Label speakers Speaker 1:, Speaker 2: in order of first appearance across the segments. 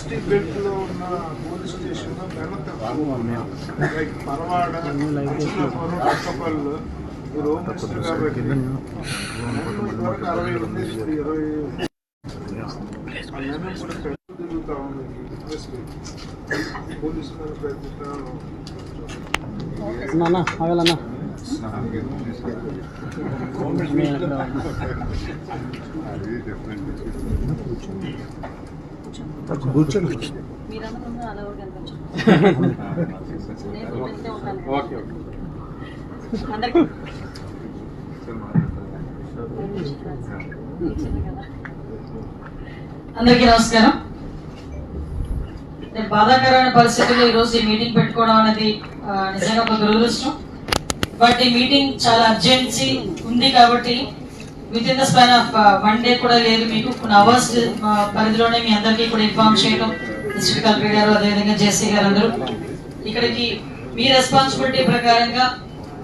Speaker 1: Industry బెల్ట్లో ఉన్న police స్టేషన్లో వెనక లైక్ పరవాడ కొత్తపల్లి మీరు హోమ్ మినిస్టర్ కాబట్టి అరవై ఉంది ఇప్పుడు ఇరవై కూడా పెద్ద తిరుగుతా ఉంది. ఇండస్ట్రీ పోలీసు మీద ప్రయత్నిస్తాను
Speaker 2: అన్న అన్న
Speaker 1: ఓకే
Speaker 3: అందరికీ. అందరికీ నమస్కారం. నేను బాధాకరమైన పరిస్థితుల్లో ఈరోజు ఈ మీటింగ్ పెట్టుకోవడం అనేది నిజంగా ఒక దురదృష్టం. బట్ ఈ మీటింగ్ చాలా అర్జెన్సీ ఉంది కాబట్టి within the span of one day కూడా లేదు మీకు. కొన్ని అవర్స్ పరిధిలోనే మీ అందరికీ కూడా ఇన్ఫార్మ్ చేయడం డిస్ట్రిక్ట్ కలెక్టర్ గారు అదేవిధంగా జేసీ గారు అందరూ ఇక్కడికి మీ రెస్పాన్సిబిలిటీ ప్రకారంగా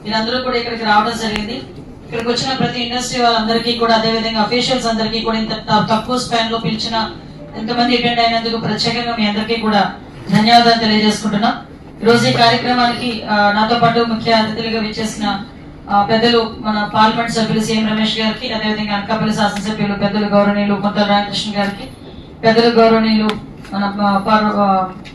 Speaker 3: మీరందరూ కూడా ఇక్కడికి రావడం జరిగింది. ఇక్కడికి వచ్చిన ప్రతి ఇండస్ట్రీ వాళ్ళందరికీ కూడా అదేవిధంగా అఫీషియల్స్ అందరికీ కూడా ఇంత త- తక్కువ స్పాన్లో పిలిచిన ఎంతమంది అటెండ్ అయినందుకు ప్రత్యేకంగా మీ అందరికీ కూడా ధన్యవాదాలు తెలియజేసుకుంటున్నాం. ఈ రోజు ఈ కార్యక్రమానికి నాతో పాటు ముఖ్య అతిథులుగా విచ్చేసిన పెద్దలు మన పార్లమెంట్ సభ్యులు సీఎం రమేష్ గారికి అదేవిధంగా అనకాపల్లి శాసనసభ్యులు పెద్దలు గౌరవనీయులు కొంతల రామకృష్ణ గారికి పెద్దలు గౌరవనీయులు మన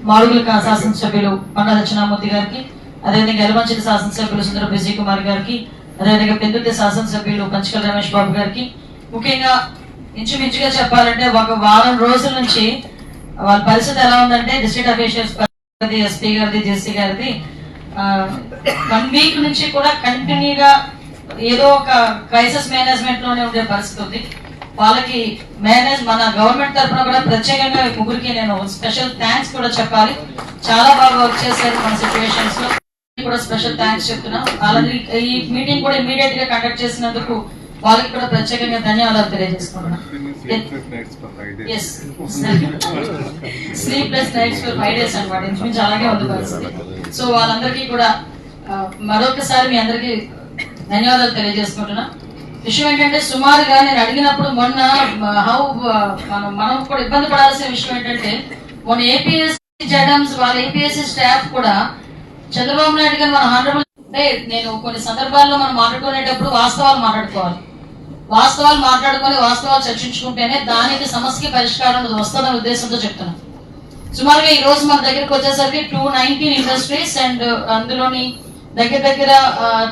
Speaker 3: మారుగుల శాసనసభ్యులు పండ దక్షిణామూర్తి గారికి అదేవిధంగా ఎలమంచిలి శాసనసభ్యులు సుందర విజయ్ కుమార్ గారికి అదేవిధంగా పెద్దుర్తి శాసనసభ్యులు పంచకల రమేష్ బాబు గారికి ముఖ్యంగా ఇంచుమించుగా చెప్పాలంటే ఒక వారం రోజుల నుంచి వాళ్ళ పరిస్థితి ఎలా ఉందంటే డిస్ట్రిక్ట్ అఫీషియల్స్ ఎస్పీ గారిది జేసీ గారిది వన్ వీక్ నుంచి కూడా కంటిన్యూగా ఏదో ఒక క్రైసిస్ మేనేజ్మెంట్లోనే ఉండే పరిస్థితి ఉంది వాళ్ళకి మేనేజ్ మన గవర్నమెంట్ తరఫున కూడా ప్రత్యేకంగా ముగ్గురికి నేను స్పెషల్ థ్యాంక్స్ కూడా చెప్పాలి. చాలా బాగా వర్క్ చేశారు మన సిచ్యువేషన్స్లో. కూడా స్పెషల్ థ్యాంక్స్ చెప్తున్నాం. అలాగే ఈ మీటింగ్ కూడా ఇమీడియట్గా కండక్ట్ చేసినందుకు వాళ్ళకి కూడా ప్రత్యేకంగా ధన్యవాదాలు తెలియజేసుకుంటున్నాను yes sleepless nights for five days అనమాట ఇంచుమించు అలాగే ఉంది పరిస్థితి. సో వాళ్ళందరికీ కూడా మరొకసారి మీ అందరికీ ధన్యవాదాలు తెలియజేసుకుంటున్నా. విషయం ఏంటంటే సుమారుగా నేను అడిగినప్పుడు మొన్న హౌ మనం మనం కూడా ఇబ్బంది పడాల్సిన విషయం ఏంటంటే మొన్న ఏపీఎస్సీ జడమ్స్ వాళ్ళ ఏపీఎస్సీ స్టాఫ్ కూడా చంద్రబాబు నాయుడు గారు మన హానరబుల్ అంటే నేను కొన్ని సందర్భాల్లో మనం మాట్లాడుకునేటప్పుడు వాస్తవాలు మాట్లాడుకోవాలి. వాస్తవాలు మాట్లాడుకొని వాస్తవాలు చర్చించుకుంటేనే దానికి సమస్యకి పరిష్కారం వస్తుందనే ఉద్దేశంతో చెప్తున్నాను సుమారుగా ఈ రోజు మన దగ్గరికి వచ్చేసరికి టూ నైన్టీన్ ఇండస్ట్రీస్ అండ్ అందులోని దగ్గర దగ్గర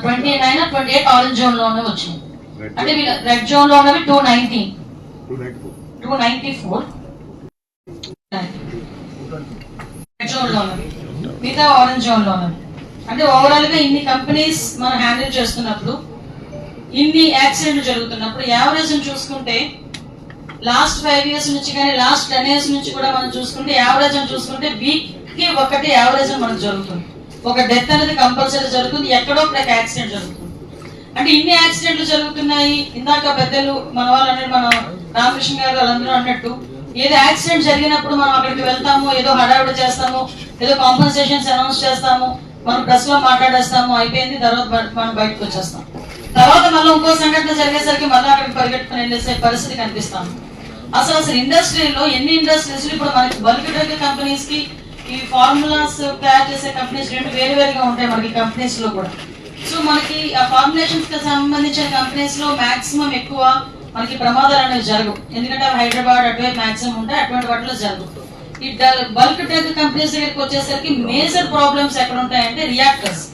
Speaker 3: twenty nine twenty eight orange జోన్లోనే వచ్చినాయి. అంటే రెడ్ జోన్లో ఉన్నవి two nineteen two ninety four. Red జోన్లో ఉన్నవి. మిగతా ఆరెంజ్ జోన్లో ఉన్నవి. అంటే ఓవరాల్గా ఇన్ని కంపెనీస్ మనం హ్యాండిల్ చేస్తున్నప్పుడు ఇన్ని యాక్సిడెంట్లు జరుగుతున్నప్పుడు యావరేజ్ చూసుకుంటే లాస్ట్ ఫైవ్ ఇయర్స్ నుంచి కానీ లాస్ట్ టెన్ ఇయర్స్ నుంచి కూడా మనం చూసుకుంటే యావరేజ్ అని చూసుకుంటే వీక్కి ఒకటి యావరేజ్ మనకు జరుగుతుంది. ఒక డెత్ అనేది కంపల్సరీ జరుగుతుంది. ఎక్కడో ఒక యాక్సిడెంట్ జరుగుతుంది. అంటే ఇన్ని యాక్సిడెంట్లు జరుగుతున్నాయి. ఇందాక పెద్దలు మన వాళ్ళు మన రామకృష్ణ గారు వాళ్ళందరూ అన్నట్టు ఏదో యాక్సిడెంట్ జరిగినప్పుడు మనం అక్కడికి వెళ్తాము ఏదో హడావిడి చేస్తాము ఏదో కాంపన్సేషన్స్ అనౌన్స్ చేస్తాము మనం ప్రెస్లో మాట్లాడేస్తాము అయిపోయింది తర్వాత మనం బయటకు వచ్చేస్తాం. తర్వాత మళ్ళీ ఇంకో సంఘటన జరిగేసరికి మళ్ళీ అక్కడికి పరిగెట్టుకుని వెళ్ళేసే పరిస్థితి కనిపిస్తాం అసలు అసలు ఇండస్ట్రీలో ఎన్ని ఇండస్ట్రీస్ ఇప్పుడు మనకి బల్క్ డ్రగ్ కంపెనీస్కి ఈ ఫార్ములాస్ తయారు చేసే కంపెనీస్ రెండు వేరు వేరుగా ఉంటాయి మనకి కంపెనీస్లో కూడా. సో మనకి ఆ ఫార్ములేషన్స్కి సంబంధించిన కంపెనీస్లో మాక్సిమం ఎక్కువ మనకి ప్రమాదాలు అనేవి జరగవు. ఎందుకంటే అవి హైదరాబాద్ అటువైపు మాక్సిమం ఉంటాయి అటువంటి వాటిలో జరగవు. ఈ బల్క్ డ్రగ్ కంపెనీస్ దగ్గరికి వచ్చేసరికి మేజర్ ప్రాబ్లమ్స్ ఎక్కడ ఉంటాయంటే రియాక్టర్స్.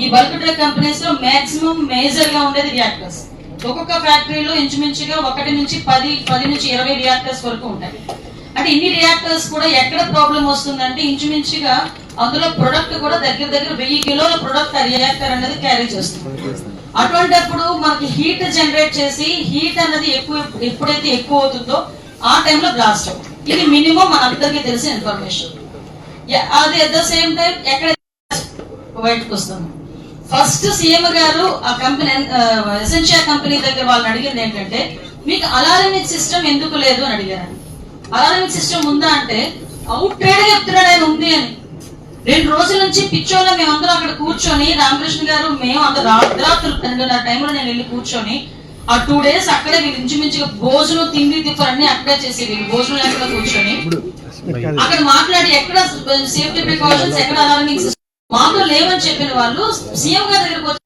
Speaker 3: ఈ బల్క్ డ్రగ్ కంపెనీస్లో మాక్సిమం మేజర్గా ఉండేది రియాక్టర్స్. ఒక్కొక్క ఫ్యాక్టరీలో ఇంచుమించుగా ఒకటి నుంచి పది పది నుంచి ఇరవై రియాక్టర్స్ వరకు ఉంటాయి. అంటే ఇన్ని రియాక్టర్స్ కూడా ఎక్కడ ప్రాబ్లం వస్తుందంటే ఇంచుమించుగా అందులో ప్రొడక్ట్ కూడా దగ్గర దగ్గర వెయ్యి కిలోల ప్రొడక్ట్ ఆ రియాక్టర్ అనేది క్యారీ చేస్తుంది. అటువంటిప్పుడు మనకి హీట్ జనరేట్ చేసి హీట్ అనేది ఎక్కువ ఎప్పుడైతే ఎక్కువ అవుతుందో ఆ టైంలో బ్లాస్ట్ అవుతుంది. ఇది మినిమం మనందరికీ తెలిసిన ఇన్ఫర్మేషన్. అది అట్ ద సేమ్ టైం ఎక్కడ బయటకు వస్తుంది? ఫస్ట్ సీఎం గారు ఆ కంపెనీ ఎసెన్షియా కంపెనీ దగ్గర వాళ్ళని అడిగింది ఏంటంటే మీకు అలారమిక్ సిస్టమ్ ఎందుకు లేదు? అని అడిగారు. అలారమిక్ సిస్టమ్ ఉందా అంటే అవుట్ ట్రేడ్ చెప్తున్నాడు ఆయన ఉంది అని. రెండు రోజుల నుంచి పిచ్చోళ్ళ మేమందరం అక్కడ కూర్చొని రామకృష్ణ గారు మేము అందరూ రాత్రులు పన్నెండున్నర టైంలో నేను వెళ్ళి కూర్చొని ఆ టూ డేస్ అక్కడే వీళ్ళు ఇంచుమించుగా భోజనం తిండి తిప్పలు అన్ని అక్కడే చేసి వీళ్ళు భోజనం లేకుండా కూర్చొని అక్కడ మాట్లాడి ఎక్కడ సేఫ్టీ ప్రికాషన్స్ ఎక్కడ అలార్మింగ్ సిస్టమ్ మాతో లేవని చెప్పిన వాళ్ళు సీఎం గారి దగ్గరకు వచ్చి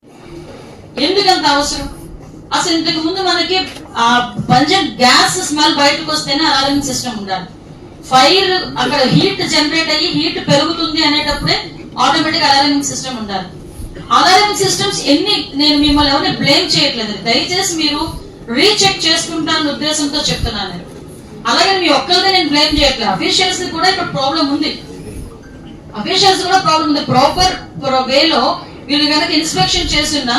Speaker 3: ఎందుకంత అవసరం? అసలు ఇంతకు ముందు మనకి ఆ బంజన్ గ్యాస్ స్మెల్ బయటకు వస్తేనే అలార్మింగ్ సిస్టమ్ ఉండాలి. ఫైర్ అక్కడ హీట్ జనరేట్ అయ్యి హీట్ పెరుగుతుంది అనేటప్పుడే ఆటోమేటిక్ అలార్మింగ్ సిస్టమ్ ఉండాలి. అలార్మింగ్ సిస్టమ్స్ ఎన్ని నేను మిమ్మల్ని ఎవరిని బ్లేమ్ చేయట్లేదు. దయచేసి మీరు రీచెక్ చేసుకుంటాను ఉద్దేశంతో చెప్తున్నాను అలాగే మీ ఒక్కరిదే నేను బ్లేమ్ చేయట్లేదు. అఫీషియల్స్ కూడా ఇక్కడ ప్రాబ్లం ఉంది. అఫీషియల్స్ కూడా ప్రాబ్లం ఉంది. ప్రాపర్ వేలో వీళ్ళు కనుక ఇన్స్పెక్షన్ చేస్తున్నా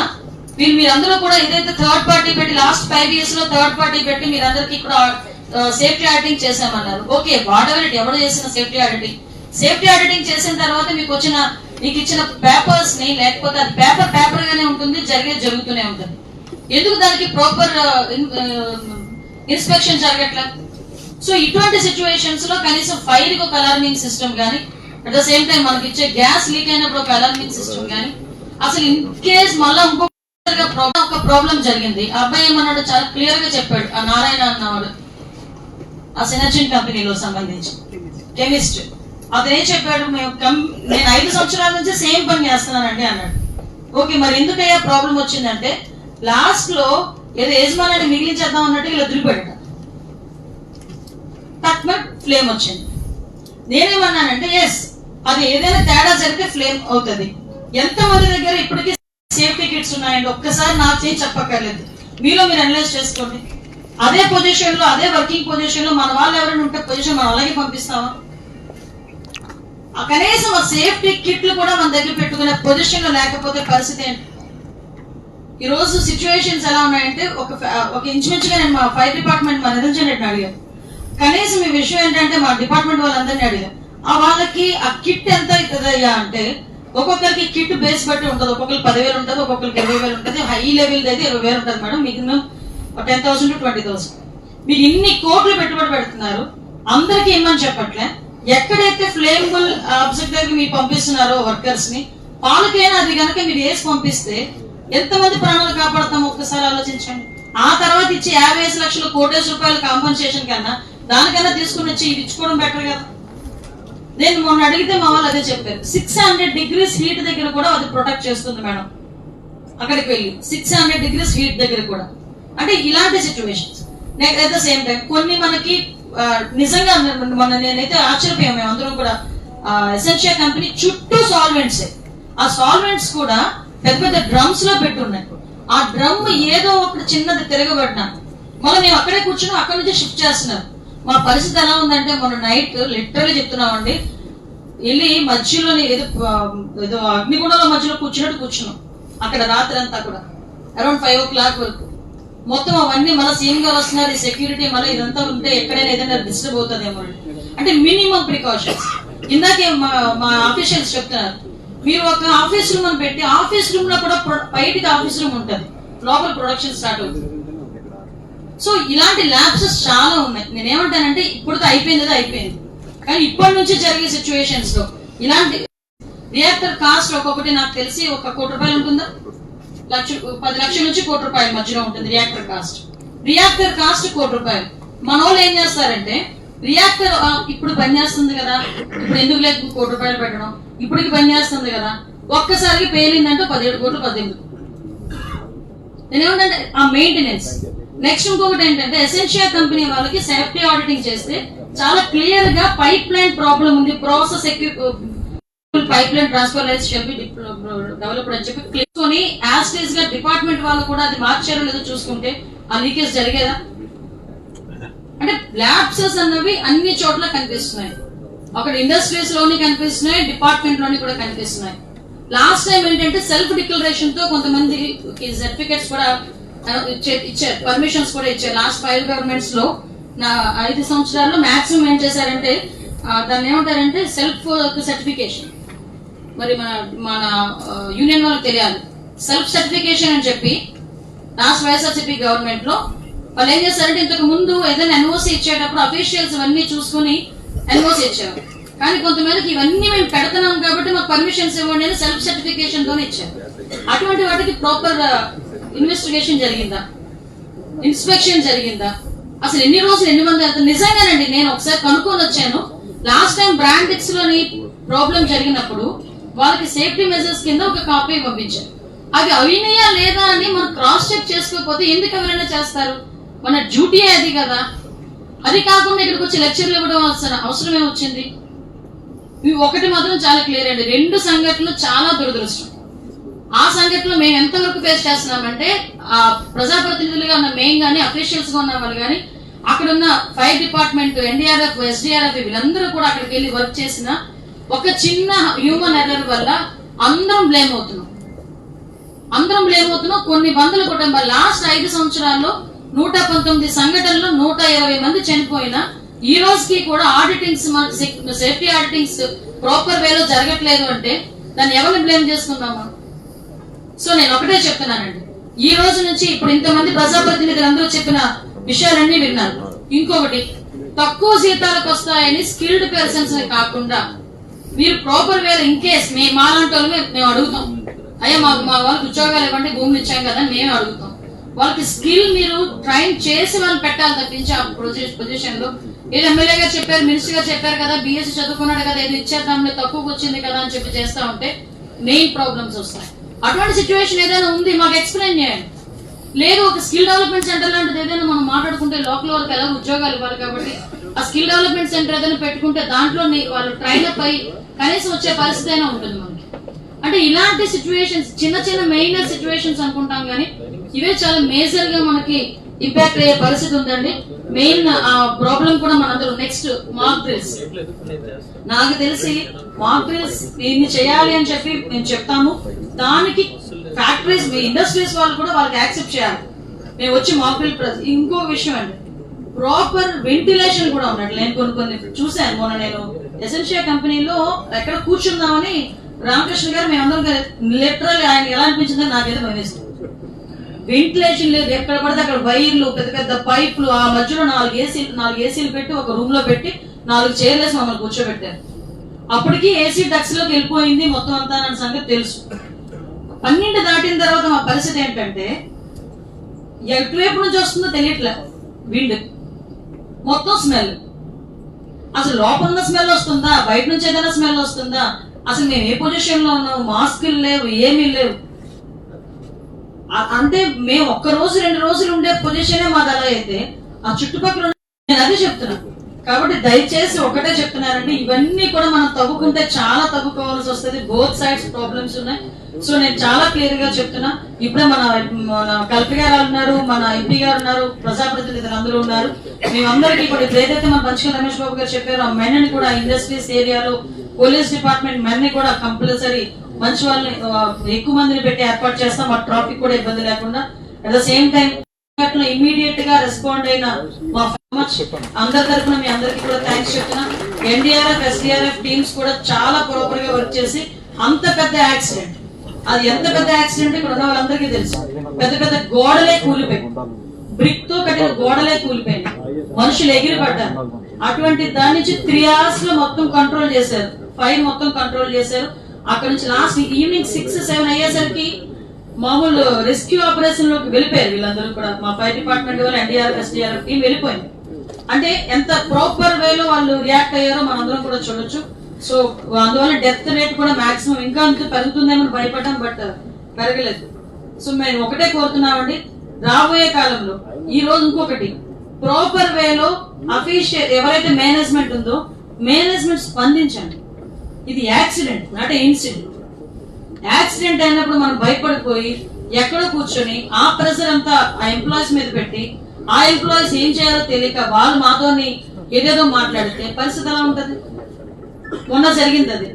Speaker 3: మీరు మీరందరూ కూడా ఏదైతే థర్డ్ పార్టీ పెట్టి లాస్ట్ ఫైవ్ ఇయర్స్లో థర్డ్ పార్టీ పెట్టి మీరందరికీ కూడా సేఫ్టీ ఆడిటింగ్ చేశామన్నారు. ఓకే వాట్ ఎవర్ ఎవరు చేసిన సేఫ్టీ ఆడిటింగ్ సేఫ్టీ ఆడిటింగ్ చేసిన తర్వాత మీకు వచ్చిన మీకు ఇచ్చిన పేపర్స్ని లేకపోతే అది పేపర్ పేపర్ గానే ఉంటుంది జరిగే జరుగుతూనే ఉంటుంది. ఎందుకు దానికి ప్రాపర్ ఇన్స్పెక్షన్ జరగట్లేదు సో ఇటువంటి సిచ్యువేషన్స్లో కనీసం ఫైర్ ఒక అలార్మింగ్ సిస్టమ్ కానీ అట్ ద సేమ్ టైం మనకి ఇచ్చే గ్యాస్ లీక్ అయినప్పుడు ఒక అలార్మింగ్ సిస్టమ్ కానీ అసలు ఇన్ కేస్ మళ్ళీ ఇంకో ప్రాబ్లం ఒక ప్రాబ్లం జరిగింది అబ్బాయి ఏమన్నాడు చాలా క్లియర్గా చెప్పాడు ఆ నారాయణ అన్నవాడు. ఆ సినర్జిన్ కంపెనీలో సంబంధించి. కెమిస్ట్ అతను ఏం చెప్పాడు? మేము నేను ఐదు సంవత్సరాల నుంచి సేమ్ పని చేస్తున్నానండి అన్నాడు. ఓకే మరి ఎందుకయ్యా ప్రాబ్లం వచ్చిందంటే లాస్ట్లో ఏదో యజమానాన్ని మిగిలించేద్దాం అన్నట్టు ఇలా వదిలిపెట్ట తక్కువ ఫ్లేమ్ వచ్చింది. నేనేమన్నానంటే ఎస్ అది ఏదైనా తేడా జరిగితే ఫ్లేమ్ అవుతుంది. ఎంత మంది దగ్గర ఇప్పటికీ సేఫ్టీ కిట్స్ ఉన్నాయండి? ఒక్కసారి నాకు చేయి చెప్పక్కర్లేదు. మీలో మీరు అనలైజ్ చేసుకోండి. అదే పొజిషన్లో అదే వర్కింగ్ పొజిషన్లో మన వాళ్ళు ఎవరైనా ఉంటే పొజిషన్ మనం అలాగే పంపిస్తామా? ఆ కనీసం ఆ సేఫ్టీ కిట్లు కూడా మన దగ్గర పెట్టుకునే పొజిషన్లో లేకపోతే పరిస్థితి ఏంటి? ఈ రోజు సిచ్యువేషన్స్ ఎలా ఉన్నాయంటే ఒక ఒక ఇంచుమించుగా నేను మా ఫైర్ డిపార్ట్మెంట్ మా నిరంజన్ రెడ్డి అడిగాను. కనీసం ఈ విషయం ఏంటంటే మా డిపార్ట్మెంట్ వాళ్ళందరినీ అడిగాం. ఆ వాళ్ళకి ఆ కిట్ ఎంత అవుతుందయ్యా అంటే ఒక్కొక్కరికి కిట్ బేస్ బట్టి ఉంటుంది. ఒక్కొక్కరికి పదివేలు ఉంటుంది ఒక్కొక్కరికి ఇరవై వేలు ఉంటుంది. హై లెవెల్ అయితే ఇరవై వేలు ఉంటుంది మేడం. మిగిలిన ten thousand to twenty thousand. మీరు ఇన్ని కోట్లు పెట్టుబడి పెడుతున్నారు అందరికీ ఇమ్మని చెప్పట్లే. ఎక్కడైతే ఫ్లేమబుల్ ఆబ్జెక్ట్ దగ్గర మీరు పంపిస్తున్నారో వర్కర్స్ని వాళ్ళకైనా అది కనుక మీరు వేసి పంపిస్తే ఎంతమంది ప్రాణాలు కాపాడతాం? ఒక్కసారి ఆలోచించండి. ఆ తర్వాత ఇచ్చి యాభై ఐదు లక్షల కోటేసి రూపాయల కాంపన్సేషన్ కన్నా దానికన్నా తీసుకుని వచ్చి ఇచ్చుకోవడం బెటర్ కదా. నేను మొన్న అడిగితే మా వాళ్ళు అదే చెప్పారు. సిక్స్ హండ్రెడ్ డిగ్రీస్ హీట్ దగ్గర కూడా అది ప్రొటెక్ట్ చేస్తుంది మేడం. అక్కడికి వెళ్ళి. సిక్స్ హండ్రెడ్ డిగ్రీస్ హీట్ దగ్గర కూడా. అంటే ఇలాంటి situations at the same time కొన్ని మనకి నిజంగా మన నేనైతే ఆశ్చర్యపోయాం మేము అందరం కూడా. ఎసెన్షియా కంపెనీ చుట్టూ సాల్వెంట్స్ ఆ సాల్వెంట్స్ కూడా పెద్ద పెద్ద డ్రమ్స్లో పెట్టి ఉన్నాయి ఆ డ్రమ్ ఏదో ఒకటి చిన్నది తిరగబడినా మళ్ళీ మేము అక్కడే కూర్చుని అక్కడ నుంచి షిఫ్ట్ చేస్తున్నారు. మా పరిస్థితి ఎలా ఉందంటే మొన్న నైట్ లిటరల్లీ చెప్తున్నామండి. వెళ్ళి మధ్యలోని ఏదో ఏదో అగ్నిగుండంలో మధ్యలో కూర్చున్నట్టు కూర్చున్నాం. అక్కడ రాత్రి అంతా కూడా. అరౌండ్ ఫైవ్ ఓ క్లాక్ వరకు. మొత్తం అవన్నీ మళ్ళీ సీఎం గా వస్తున్నారు. ఈ సెక్యూరిటీ మళ్ళీ ఇదంతా ఉంటే ఎక్కడైనా ఏదైనా డిస్టర్బ్ అవుతుందేమో అంటే మినిమం ప్రికాషన్స్ ఇందాకే మా మా ఆఫీషియల్స్ చెప్తున్నారు. మీరు ఒక ఆఫీస్ రూమ్ అని పెట్టి ఆఫీస్ రూమ్లో కూడా బయటికి ఆఫీస్ రూమ్ ఉంటుంది. లోపల ప్రొడక్షన్ స్టార్ట్ అవుతుంది. సో ఇలాంటి ల్యాబ్సెస్ చాలా ఉన్నాయి. నేనేమంటానంటే ఇప్పుడుతో అయిపోయింది అది అయిపోయింది. కానీ ఇప్పటి నుంచి జరిగే సిచ్యువేషన్స్లో ఇలాంటి రియాక్టర్ కాస్ట్ ఒక్కొక్కటి నాకు తెలిసి ఒక కోటి రూపాయలు ఉంటుందా లక్ష పది లక్షల నుంచి కోటి రూపాయల మధ్యలో ఉంటుంది రియాక్టర్ కాస్ట్ రియాక్టర్ కాస్ట్ కోటి రూపాయలు. మన ఏం చేస్తారంటే రియాక్టర్ ఇప్పుడు పనిచేస్తుంది కదా. ఇప్పుడు ఎందుకు లేదు కోటి రూపాయలు పెట్టడం? ఇప్పటికి పనిచేస్తుంది కదా. ఒక్కసారికి పేలిందంటే పదిహేడు కోట్లు పద్దెనిమిది. నేనేమంటే ఆ మెయింటెనెన్స్ నెక్స్ట్ ఇంకొకటి ఏంటంటే ఎసెన్షియా కంపెనీ వాళ్ళకి సేఫ్టీ ఆడిటింగ్ చేస్తే చాలా క్లియర్గా పైప్ లైన్ ప్రాబ్లం ఉంది. Process pipe line transfer lines చెప్పి డెవలప్డ్ అని చెప్పి క్లిక్కొని యాజ్గా డిపార్ట్మెంట్ వాళ్ళు కూడా అది మార్చారో లేదో చూసుకుంటే ఆ లీకేజ్ జరిగేదా? అంటే ల్యాబ్సెస్ అన్నవి అన్ని చోట్ల కనిపిస్తున్నాయి. అక్కడ ఇండస్ట్రీస్లోని కనిపిస్తున్నాయి డిపార్ట్మెంట్లోని కూడా కనిపిస్తున్నాయి. లాస్ట్ టైం ఏంటంటే సెల్ఫ్ డిక్లరేషన్తో కొంతమంది సర్టిఫికెట్స్ కూడా ఇచ్చారు పర్మిషన్స్ కూడా ఇచ్చారు లాస్ట్ ఫైవ్ గవర్నమెంట్స్లో నా ఐదు సంవత్సరాల్లో మాక్సిమం ఏం చేశారంటే దాన్ని ఏమంటారంటే సెల్ఫ్ సర్టిఫికేషన్ uh, మరి మన మన యూనియన్ వాళ్ళకి తెలియాలి. సెల్ఫ్ సర్టిఫికేషన్ అని చెప్పి లాస్ట్ వైఎస్ఆర్సీపీ గవర్నమెంట్లో వాళ్ళు ఏం చేస్తారంటే ఇంతకు ముందు ఏదైనా ఎన్ఓసి ఇచ్చేటప్పుడు అఫీషియల్స్ ఇవన్నీ చూసుకుని ఎన్ఓసి ఇచ్చారు కానీ కొంతమందికి ఇవన్నీ మేము పెడుతున్నాం కాబట్టి మాకు పర్మిషన్స్ ఇవ్వండి అని సెల్ఫ్ సర్టిఫికేషన్ తోనే ఇచ్చారు. అటువంటి వాటికి ప్రాపర్ ఇన్వెస్టిగేషన్ జరిగిందా? ఇన్స్పెక్షన్ జరిగిందా? అసలు ఎన్ని రోజులు ఎన్ని మంది వెళ్తారు? నిజంగానండి నేను ఒకసారి కనుక్కొని వచ్చాను. లాస్ట్ టైం బ్రాండిక్స్లోని ప్రాబ్లం జరిగినప్పుడు వాళ్ళకి సేఫ్టీ మెజర్స్ కింద ఒక కాపీ పంపించారు. అవి అవినయా లేదా అని మనం క్రాస్ చెక్ చేసుకోకపోతే ఎందుకు ఎవరైనా చేస్తారు? మన డ్యూటీ అది కదా. అది కాకుండా ఇక్కడికి వచ్చి లెక్చర్లు ఇవ్వడం అవసరమే వచ్చింది. ఇవి ఒకటి మాత్రం చాలా క్లియర్ అండి. రెండు సంఘటనలు చాలా దురదృష్టం. ఆ సంఘటనలో మేము ఎంతవరకు ఫేస్ చేస్తున్నామంటే ఆ ప్రజాప్రతినిధులుగా ఉన్న మేము కానీ అఫీషియల్స్గా ఉన్న వాళ్ళు కానీ అక్కడ ఉన్న ఫైర్ డిపార్ట్మెంట్ ఎన్డీఆర్ఎఫ్ ఎస్డీఆర్ఎఫ్ వీళ్ళందరూ కూడా అక్కడికి వెళ్ళి వర్క్ చేసిన ఒక చిన్న హ్యూమన్ ఎర్రర్ వల్ల అందరం బ్లేమ్ అవుతున్నాం. అందరం బ్లేమ్ అవుతున్నాం. కొన్ని వందల కుటుంబాలు లాస్ట్ ఐదు సంవత్సరాల్లో నూట పంతొమ్మిది సంఘటనలు నూట ఇరవై మంది చనిపోయినా ఈ రోజుకి కూడా ఆడిటింగ్స్ సేఫ్టీ ఆడిటింగ్స్ ప్రాపర్ వేలో జరగట్లేదు అంటే దాన్ని ఎవరిని బ్లేమ్ చేసుకుందామా? సో నేను ఒకటే చెప్తున్నానండి. ఈ రోజు నుంచి ఇప్పుడు ఇంతమంది ప్రజాప్రతినిధులు అందరూ చెప్పిన విషయాలన్నీ విన్నాను. ఇంకొకటి తక్కువ జీతాలకు వస్తాయని స్కిల్డ్ పర్సన్స్ కాకుండా మీరు ప్రాపర్ వేర్ ఇన్ కేస్ మేము మాలాంటి వాళ్ళు మేము అడుగుతాం. అయ్యా మాకు మా వాళ్ళకి ఉద్యోగాలు ఇవ్వండి భూములు ఇచ్చాం కదా మేము అడుగుతాం. వాళ్ళకి స్కిల్ మీరు ట్రైన్ చేసి వాళ్ళు పెట్టాలి తప్పించి ఆ పొజిషన్లో. ఏదో ఎమ్మెల్యే గారు చెప్పారు మినిస్టర్ గారు చెప్పారు కదా బిఎస్సీ చదువుకున్నాడు కదా ఏదో ఇచ్చేద్దాంలే తక్కువకి వచ్చింది కదా అని చెప్పి చేస్తా ఉంటే మెయిన్ ప్రాబ్లమ్స్ వస్తాయి. అటువంటి సిచ్యువేషన్ ఏదైనా ఉంది మాకు ఎక్స్ప్లెయిన్ చేయండి. లేదు ఒక స్కిల్ డెవలప్మెంట్ సెంటర్ లాంటిది ఏదైనా మనం మాట్లాడుకుంటే లోకల్ వరకు ఎలా ఉద్యోగాలు ఇవ్వాలి కాబట్టి ఆ స్కిల్ డెవలప్మెంట్ సెంటర్ ఏదైనా పెట్టుకుంటే దాంట్లో వాళ్ళు ట్రైన్ అప్ అయ్యి కనీసం వచ్చే పరిస్థితి అయినా ఉంటుంది మనకి. అంటే ఇలాంటి సిచ్యువేషన్స్ చిన్న చిన్న మెయినర్ సిచ్యువేషన్స్ అనుకుంటాం కానీ ఇవే చాలా మేజర్గా మనకి ఇంపాక్ట్ అయ్యే పరిస్థితి ఉందండి. మెయిన్ ప్రాబ్లం కూడా మనందరూ నెక్స్ట్ మాక్ డ్రిల్స్ నాకు తెలిసి మాక్ డ్రిల్స్ దీన్ని చేయాలి అని చెప్పి మేము చెప్తాము. దానికి ఫ్యాక్టరీస్ మీ ఇండస్ట్రీస్ వాళ్ళు కూడా వాళ్ళకి యాక్సెప్ట్ చేయాలి. మేము వచ్చి మాక్ డ్రిల్ ప్ర- ఇంకో విషయం అండి. ప్రాపర్ వెంటిలేషన్ కూడా ఉన్నట్టు నేను కొన్ని కొన్ని చూశాను మొన్న నేను. ఎసెన్షియా కంపెనీలో ఎక్కడ కూర్చుందామని రామకృష్ణ గారు మేమందరం లిటరల్ ఆయన ఎలా అనిపించిందో నాకైతే భయం వెంటిలేషన్ లేదు ఎక్కడ పడితే అక్కడ వైర్లు పెద్ద పెద్ద పైపులు ఆ మధ్యలో నాలుగు ఏసీలు నాలుగు ఏసీలు పెట్టి ఒక రూమ్లో పెట్టి నాలుగు చైర్లు వేసి మమ్మల్ని కూర్చోబెట్టారు. అప్పటికి ఏసీ డక్స్లోకి వెళ్ళిపోయింది మొత్తం అంతా అన్న సంగతి తెలుసు. పన్నెండు దాటిన తర్వాత మా పరిస్థితి ఏంటంటే ఎటువైపు నుంచి వస్తుందో తెలియట్లే. విండ్ మొత్తం స్మెల్ అసలు లోపల స్మెల్ వస్తుందా? బయట నుంచి ఏదైనా స్మెల్ వస్తుందా? అసలు మేము ఏ పొజిషన్లో ఉన్నాము? మాస్కులు లేవు ఏమీ లేవు. అంటే మేము ఒక్క రోజు రెండు రోజులు ఉండే పొజిషనే మాది అలా అయితే ఆ చుట్టుపక్కల నేను అదే చెప్తున్నా. కాబట్టి దయచేసి ఒకటే చెప్తున్నానండి ఇవన్నీ కూడా మనం తవ్వుకుంటే చాలా తవ్వుకోవాల్సి వస్తుంది. బోత్ సైడ్స్ ప్రాబ్లమ్స్ ఉన్నాయి. సో నేను చాలా క్లియర్గా చెప్తున్నా. ఇప్పుడే మన మన కల్పి గారు ఉన్నారు మన ఎంపీ గారు ఉన్నారు ప్రజాప్రతినిధులు అందరూ ఉన్నారు. మేమందరికీ కూడా ఇప్పుడు ఏదైతే మన పంచకల్ రమేష్ బాబు గారు చెప్పారో ఆ మెన్ని కూడా ఇండస్ట్రీస్ ఏరియాలో పోలీస్ డిపార్ట్మెంట్ మెన్ని కూడా కంపల్సరీ మంచి వాళ్ళని ఎక్కువ మందిని పెట్టి ఏర్పాటు చేస్తాం. ఆ ట్రాఫిక్ కూడా ఇబ్బంది లేకుండా. అట్ ద సేమ్ టైం ఇమీడియట్గా రెస్పాండ్ అయిన మా మచ్ అందరి తరఫున మీ అందరికి కూడా థ్యాంక్స్ చెప్తున్నా. ఎన్డీఆర్ఎఫ్ ఎస్డీఆర్ఎఫ్ టీమ్స్ కూడా చాలా ప్రాపర్గా వర్క్ చేసి అంత పెద్ద యాక్సిడెంట్ అది ఎంత పెద్ద యాక్సిడెంట్ ఇక్కడ ఉన్న వాళ్ళందరికీ తెలుసు. పెద్ద పెద్ద గోడలే కూలిపోయి బ్రిక్తో కట్టిన గోడలే కూలిపోయింది మనుషులు ఎగిరిపడ్డారు. అటువంటి దాని నుంచి త్రీ అవర్స్లో మొత్తం కంట్రోల్ చేశారు. ఫైర్ మొత్తం కంట్రోల్ చేశారు. అక్కడ నుంచి లాస్ట్ ఈవినింగ్ సిక్స్ సెవెన్ అయ్యేసరికి మామూలు రెస్క్యూ ఆపరేషన్లోకి వెళ్ళిపోయారు వీళ్ళందరూ కూడా. మా ఫైర్ డిపార్ట్మెంట్ వాళ్ళు ఎన్డీఆర్ఎఫ్ ఎస్డీఆర్ఎఫ్ టీం వెళ్ళిపోయింది. అంటే ఎంత ప్రాపర్ వేలో వాళ్ళు రియాక్ట్ అయ్యారో మనందరం కూడా చూడొచ్చు. సో అందువల్ల డెత్ రేట్ కూడా మాక్సిమం ఇంకా అంత పెరుగుతుందేమో భయపడ్డాం బట్ పెరగలేదు. సో మేము ఒకటే కోరుతున్నామండి రాబోయే కాలంలో ఈ రోజు ఇంకొకటి ప్రాపర్ వేలో అఫీషియల్ ఎవరైతే మేనేజ్మెంట్ ఉందో మేనేజ్మెంట్ స్పందించండి. ఇది యాక్సిడెంట్ నాట్ ఇన్సిడెంట్. యాక్సిడెంట్ అయినప్పుడు మనం భయపడిపోయి ఎక్కడో కూర్చొని ఆ ప్రెషర్ అంతా ఆ ఎంప్లాయీస్ మీద పెట్టి ఆ ఎంప్లాయీస్ ఏం చేయాలో తెలియక వాళ్ళు మాతోని ఏదేదో మాట్లాడితే పరిస్థితి ఎలా ఉంటది? మొన్న జరిగింది అది.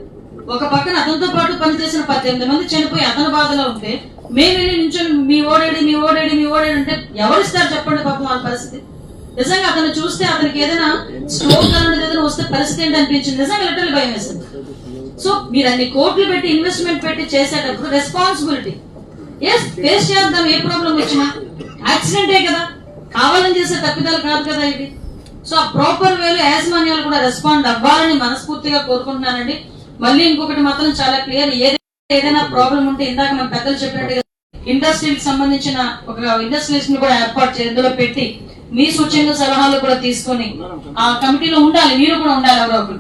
Speaker 3: ఒక పక్కన అతనితో పాటు పనిచేసిన పద్దెనిమిది మంది చనిపోయి అతని బాధలో ఉంటే మేము వెళ్ళి నించొని మీ ఓడేడి మీ ఓడేడి మీ ఓడేడి అంటే ఎవరిస్తారు చెప్పండి పాపం వాళ్ళ పరిస్థితి? నిజంగా అతను చూస్తే అతనికి ఏదైనా స్ట్రోక్ అలాంటిది ఏదైనా వస్తే పరిస్థితి ఏంటి అనిపించింది? నిజంగా లిటరల్ భయం వేసింది. సో మీరు అన్ని కోట్లు పెట్టి ఇన్వెస్ట్మెంట్ పెట్టి చేసేటప్పుడు రెస్పాన్సిబిలిటీ ఎస్ ఫేస్ చేద్దాం ఏ ప్రాబ్లం వచ్చినా. యాక్సిడెంటే కదా. కావాలని చేసే తప్పిదాలు కాదు కదా ఇది. సో ఆ ప్రాపర్ వేలో యాజమాన్యాలు కూడా రెస్పాండ్ అవ్వాలని మనస్ఫూర్తిగా కోరుకుంటున్నానండి. మళ్ళీ ఇంకొకటి మాత్రం చాలా క్లియర్ ఏదైనా ఏదైనా ప్రాబ్లం ఉంటే ఇందాక మన పెద్దలు చెప్పినట్టుగా ఇండస్ట్రీకి సంబంధించిన ఒక ఇండస్ట్రీస్ని కూడా ఏర్పాటు ఇందులో పెట్టి మీ సూచనలు సలహాలు కూడా తీసుకొని ఆ కమిటీలో ఉండాలి. మీరు కూడా ఉండాలి ఎవరో ఒకరు.